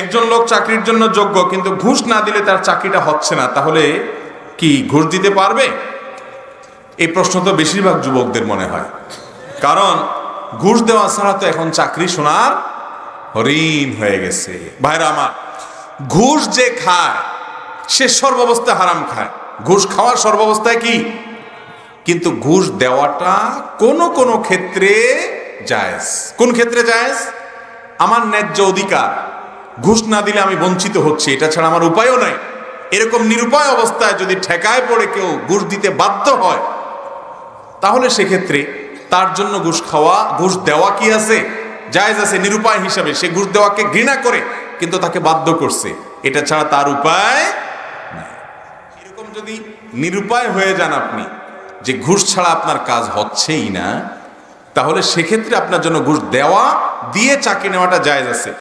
একজন লোক চাকরির জন্য যোগ্য, কিন্তু ঘুষ না দিলে তার চাকরিটা হচ্ছে না, তাহলে কি ঘুষ দিতে পারবে? এই প্রশ্ন তো বেশিরভাগ যুবকদের মনে হয়। কারণ ঘুষ দেওয়া ছাড়া তো এখন চাকরি শোনার হরিণ হয়ে গেছে। ভাইরা আমার, ঘুষ যে খায়, সে সর্বাবস্থায় হারাম খায়। ঘুষ খাওয়ার সর্বাবস্থায় কি? কিন্তু ঘুষ দেওয়াটা কোন কোন ক্ষেত্রে জায়েজ। কোন ক্ষেত্রে জায়েজ? আমার ন্যায্য অধিকার। ঘুষ না দিলে আমি বঞ্চিত হচ্ছি, এটা ছাড়া আমার উপায়ও নাই। এরকম নিরুপায় অবস্থায় যদি ঠেকায় পড়ে কেউ ঘুষ দিতে বাধ্য হয়, তাহলে সেক্ষেত্রে তার জন্য ঘুষ খাওয়া, ঘুষ দেওয়া কি আছে? জায়েজ আছে নিরুপায় হিসাবে। সে ঘুষ দেওয়াকে ঘৃণা করে, কিন্তু তাকে বাধ্য করছে। এটা ছাড়া তার উপায় এরকম যদি নিরুপায় হয়ে যান আপনি, যে ঘুষ ছাড়া আপনার কাজ হচ্ছেই না, তাহলে সেক্ষেত্রে আপনার জন্য ঘুষ দেওয়া দিয়ে চাকরি নেওয়াটা জায়েজ আছে।